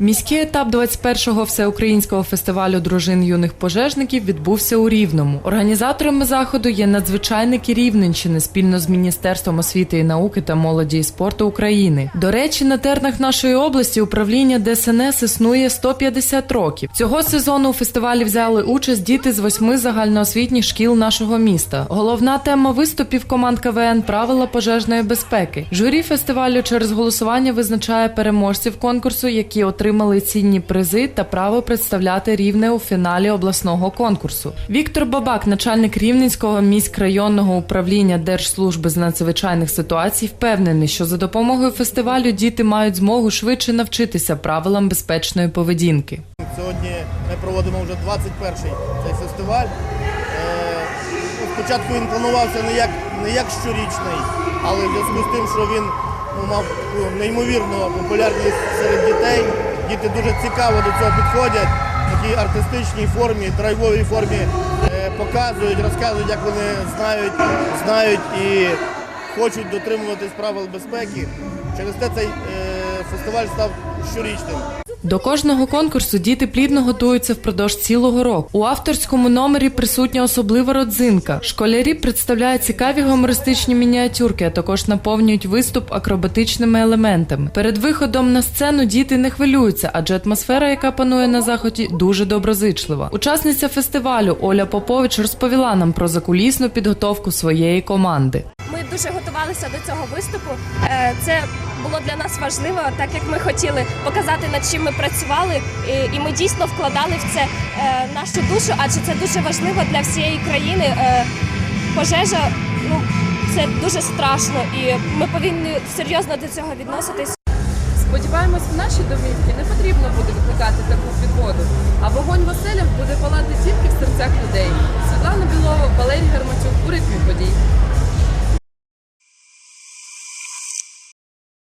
Міський етап 21-го всеукраїнського фестивалю дружин юних пожежників відбувся у Рівному. Організаторами заходу є надзвичайники Рівненщини спільно з Міністерством освіти і науки та молоді і спорту України. До речі, на тернах нашої області управління ДСНС існує 150 років. Цього сезону у фестивалі взяли участь діти з восьми загальноосвітніх шкіл нашого міста. Головна тема виступів команд КВН правила пожежної безпеки. Журі фестивалю через голосування визначає переможців конкурсу, які отримали цінні призи та право представляти рівне у фіналі обласного конкурсу. Віктор Бабак, начальник Рівненського міськрайонного управління Держслужби з надзвичайних ситуацій, впевнений, що за допомогою фестивалю діти мають змогу швидше навчитися правилам безпечної поведінки. Сьогодні ми проводимо вже 21-й цей фестиваль. Е, ну, Спочатку він планувався не як, не як щорічний, але в зв'язку з тим, що він ну, мав таку неймовірну популярність серед дітей. Діти дуже цікаво до цього підходять, в такій артистичній формі, драйвовій формі е, показують, розказують, як вони знають, знають і хочуть дотримуватись правил безпеки. Через те цей е, фестиваль став щорічним. До кожного конкурсу діти плідно готуються впродовж цілого року. У авторському номері присутня особлива родзинка. Школярі представляють цікаві гумористичні мініатюрки, а також наповнюють виступ акробатичними елементами. Перед виходом на сцену діти не хвилюються, адже атмосфера, яка панує на заході, дуже доброзичлива. Учасниця фестивалю Оля Попович розповіла нам про закулісну підготовку своєї команди. Дуже готувалися до цього виступу. Е, Це було для нас важливо, так як ми хотіли показати, над чим ми працювали, і- ми дійсно вкладали в це е, нашу душу, адже це дуже важливо для всієї країни. Е, Пожежа ну це дуже страшно, і ми повинні серйозно до цього відноситись. Сподіваємось, в наші домівки не потрібно буде викликати таку підводу, а вогонь в оселях буде палати тільки.